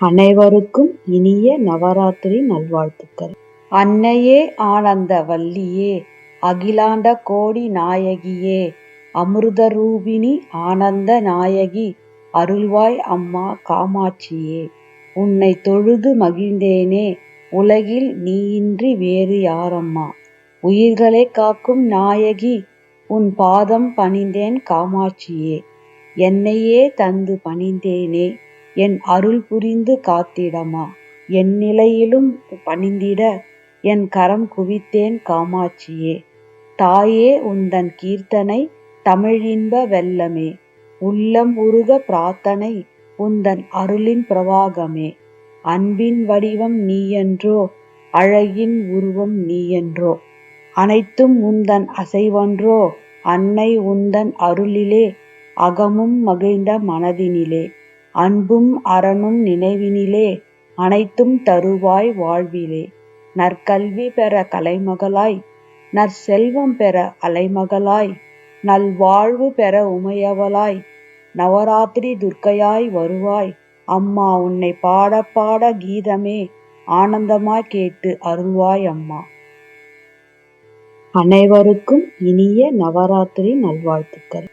அனைவருக்கும் இனிய நவராத்திரி நல்வாழ்த்துக்கள். அன்னையே ஆனந்த வல்லியே அகிலாண்ட கோடி நாயகியே அமிர்தரூபிணி ஆனந்த நாயகி அருள்வாய் அம்மா காமாட்சியே உன்னை தொழுது மகிழ்ந்தேனே உலகில் நீயின்றி வேறு யாரம்மா உயிர்களை காக்கும் நாயகி உன் பாதம் பணிந்தேன் காமாட்சியே என்னையே தந்து பணிந்தேனே என் அருள் புரிந்து காத்திடமா? என் நிலையிலும் பணிந்திட என் கரம் குவித்தேன் காமாட்சியே. தாயே உந்தன் கீர்த்தனை தமிழின்ப வெள்ளமே உள்ளம் உருக பிரார்த்தனை உந்தன் அருளின் பிரவாகமே. அன்பின் வடிவம் நீயன்றோ? அழகின் உருவம் நீயன்றோ? அனைத்தும் உந்தன் அசைவன்றோ? அன்னை உந்தன் அருளிலே அகமும் மகிழ்ந்த மனதினிலே. அன்பும் அறனும் நினைவினிலே அனைத்தும் தருவாய் வாழ்விலே. நற்கல்வி பெற கலைமகளாய் நற்செல்வம் பெற அலைமகளாய் நல்வாழ்வு பெற உமையவளாய் நவராத்திரி துர்க்கையாய் வருவாய். அம்மா உன்னை பாட பாட கீதமே ஆனந்தமாய் கேட்டு அருள்வாய் அம்மா. அனைவருக்கும் இனிய நவராத்திரி நல்வாழ்த்துக்கள்.